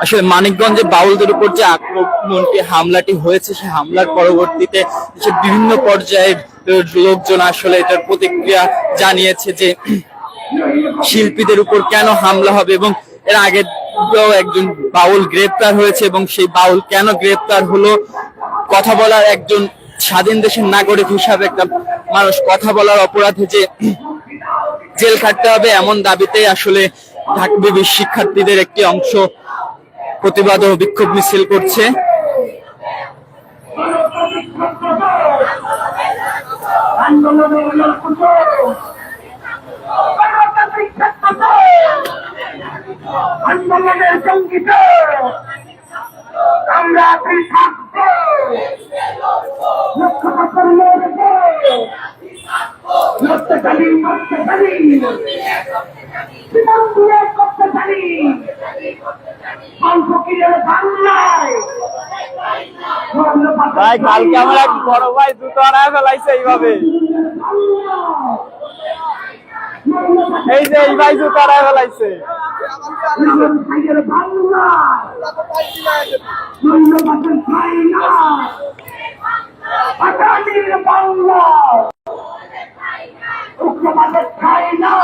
আসলে মানিকগঞ্জে বাউলদের উপর যে আক্রমণটি, হামলাটি হয়েছে সেই হামলার পরবর্তীতে দেশের বিভিন্ন পর্যায়ের লোকজন আসলে এটার প্রতিক্রিয়া জানিয়েছে যে শিল্পীদের উপর কেন হামলা হবে এবং এর আগে একজন বাউল গ্রেপ্তার হয়েছে এবং সেই বাউল কেন গ্রেপ্তার হলো কথা বলার একজন স্বাধীন দেশের নাগরিক হিসাবে একটা মানুষ কথা বলার অপরাধে যে জেল খাটতে হবে এমন দাবিতে আসলে ঢাকা বিবির শিক্ষার্থীদের একটি অংশ প্রতিবাদ ও বিক্ষোভ মিছিল করছে। আন্দোলনের সংগীত আমরা লক্ষ্য জীবন দিয়ে করতে বাংলায়। ভাই কালকে আমার বড় ভাই জুতো আনায় ফেলাইছে এইভাবে। এই যে এই ভাই জুতো আনায় ফেলাইছে।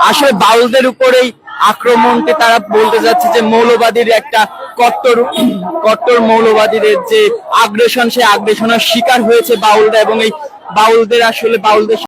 আসলে বাউলদের উপরেই আক্রমণকে তারা বলতে যাচ্ছে যে মৌলবাদীর একটা কট্টর কট্টর মৌলবাদীদের যে আগ্রাসন, সেই আগ্রাসনের শিকার হয়েছে বাউলরা এবং এই বাউলদের আসলে বাউলদের